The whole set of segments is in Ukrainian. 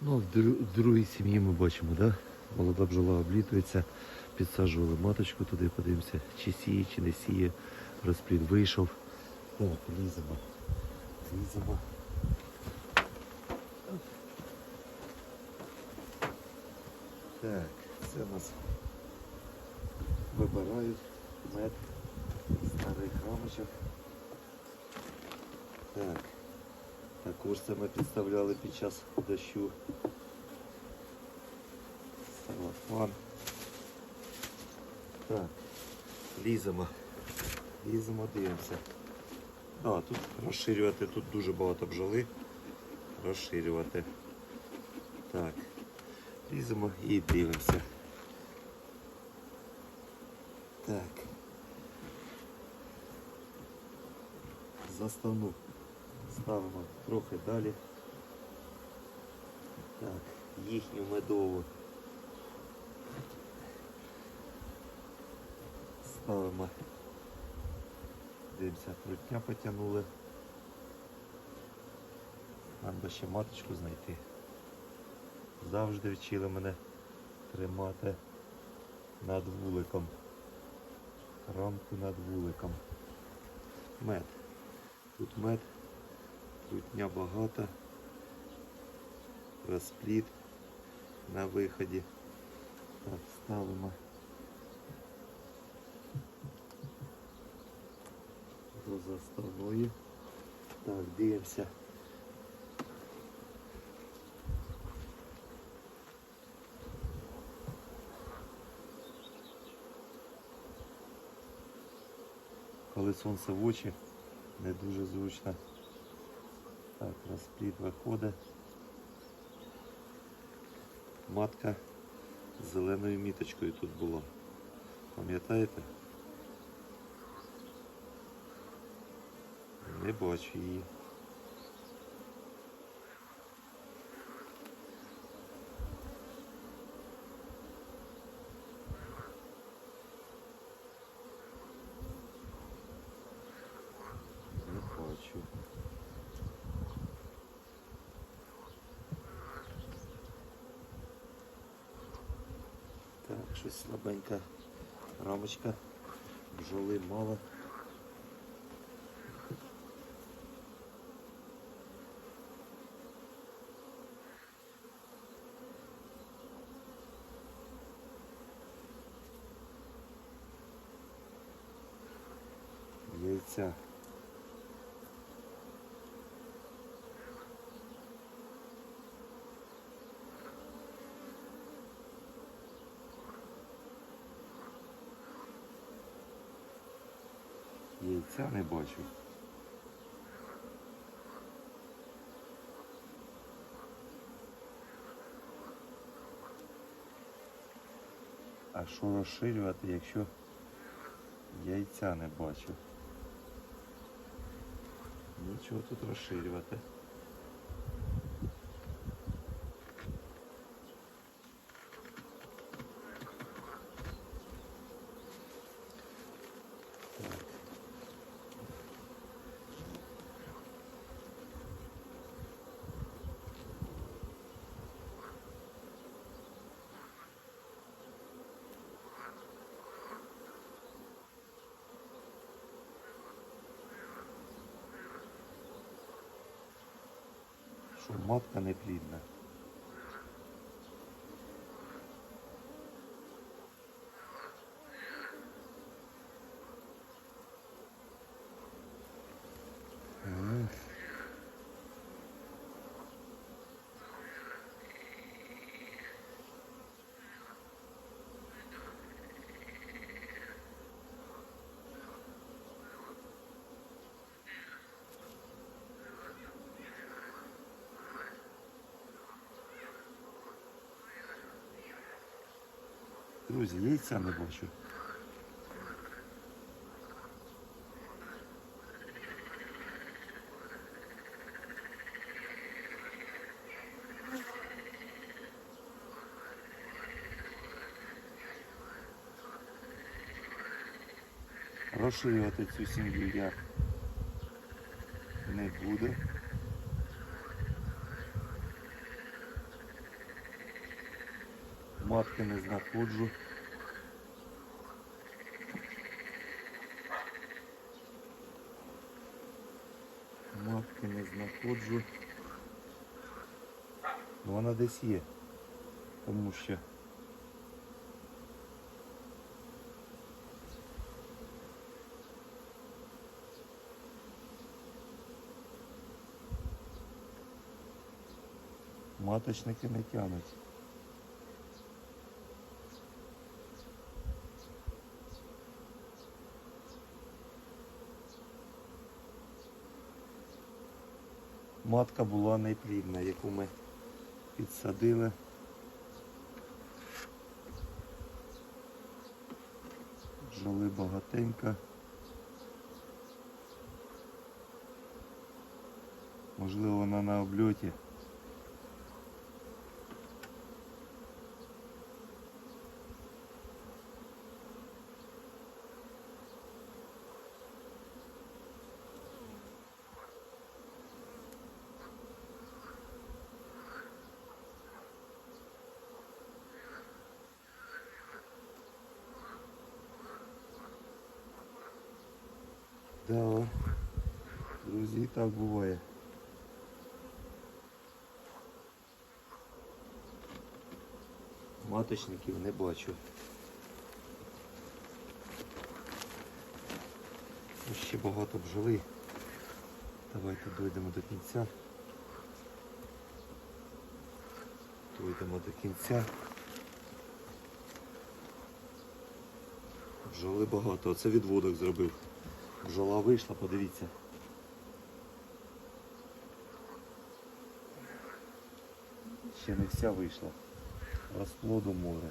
Ну, в, другій сім'ї ми бачимо, да? молода бджола облітується, підсаджували маточку туди, подивимося, чи сіє, чи не сіє. Розплід вийшов. Так, ліземо. Ліземо. Так, це у нас вибирають мед старих рамочок. Так. Це ми підставляли під час дощу. Салафан. Так, ліземо. Ліземо, дивимося. А, тут розширювати, тут дуже багато бджоли. Розширювати. Так. Ліземо і дивимося. Так. Заставну ставимо трохи далі. Так, їхню медову ставимо. Дивимося, трутня потягнули. Треба ще маточку знайти. Завжди вчили мене тримати над вуликом. Рамку над вуликом. Мед. Тут мед, трутня багато, розпліт на виході. Так, ставимо. До заставної. Так, дивимося. Коли сонце в очі, не дуже зручно. Так, розпліт виходить. Матка з зеленою міточкою тут була. Пам'ятаєте? Не бачу її. Не бачу. Так, щось слабенька рамочка. Бджоли мало. Яйця. Яйця не бачу. А що розширювати, якщо яйця не бачу? Нічого тут розширювати. Що матка не. Друзі, яйця не бачу. Розширювати цю сім'ю я не буду. Матки не знаходжу. Матки не знаходжу. Ну вона десь є. Тому що. Маточники не тянуть. Матка була неплідна, яку ми підсадили. Жали багатенько. Можливо, вона на обльоті. Да, друзі, так буває. Маточників не бачу. Ще багато бджоли. Давайте дойдемо до кінця. Дойдемо до кінця. Бджоли багато. Оце відводок зробив. Бджола вийшла, подивіться. Ще не вся вийшла. Розплоду море.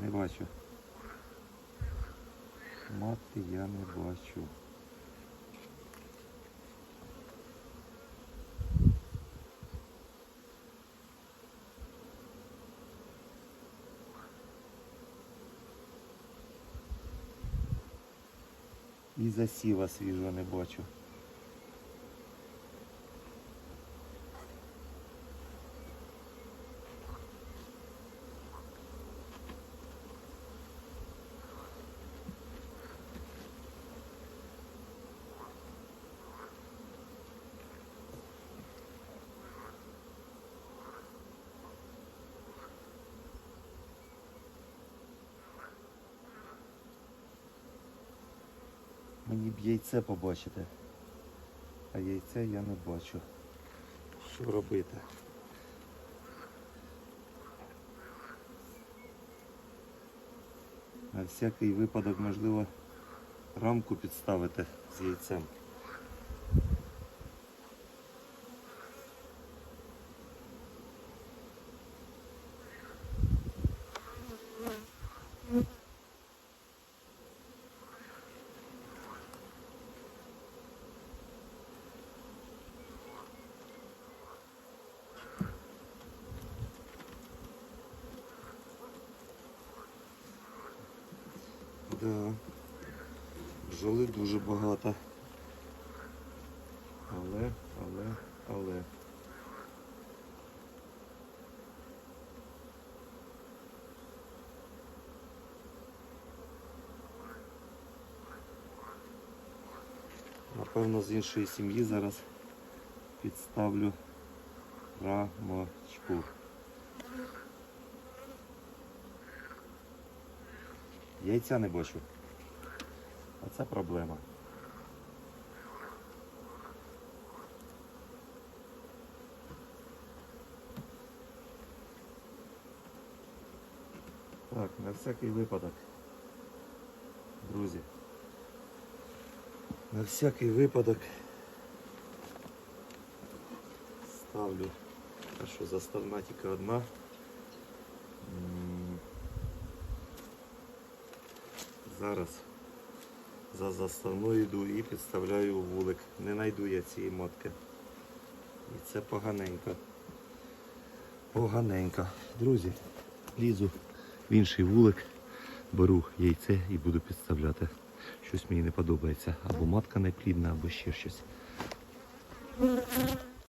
Не бачу. Мати я не бачу. І засіва свіжого не бачу. Мені б яйце побачити. А яйця я не бачу. Що робити? На всякий випадок можливо рамку підставити з яйцем. Да. Бджоли дуже багато. Але, але, але. Напевно, з іншої сім'ї зараз підставлю рамочку. Яйця не бачу. А це проблема. Так, на всякий випадок. Друзі. На всякий випадок ставлю. А що заставна тільки одна. Зараз за заставною йду і підставляю вулик. Не знайду я цієї матки. І це поганенько. Поганенько. Друзі, лізу в інший вулик, беру яйце і буду підставляти. Щось мені не подобається. Або матка не плідна, або ще щось.